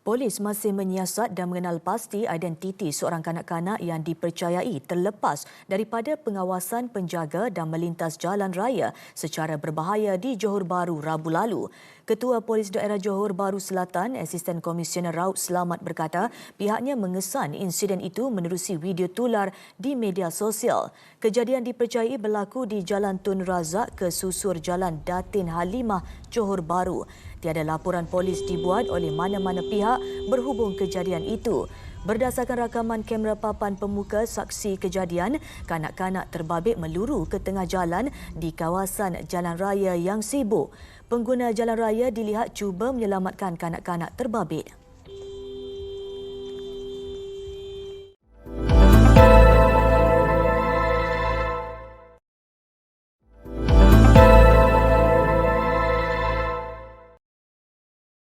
Polis masih menyiasat dan mengenal pasti identiti seorang kanak-kanak yang dipercayai terlepas daripada pengawasan penjaga dan melintas jalan raya secara berbahaya di Johor Bahru Rabu lalu. Ketua Polis Daerah Johor Bahru Selatan, Asisten Komisioner Raut Selamat berkata pihaknya mengesan insiden itu menerusi video tular di media sosial. Kejadian dipercayai berlaku di Jalan Tun Razak ke susur Jalan Datin Halimah, Johor Bahru. Tiada laporan polis dibuat oleh mana-mana pihak berhubung kejadian itu. Berdasarkan rakaman kamera papan pemuka saksi kejadian, kanak-kanak terbabit meluru ke tengah jalan di kawasan jalan raya yang sibuk. Pengguna jalan raya dilihat cuba menyelamatkan kanak-kanak terbabit.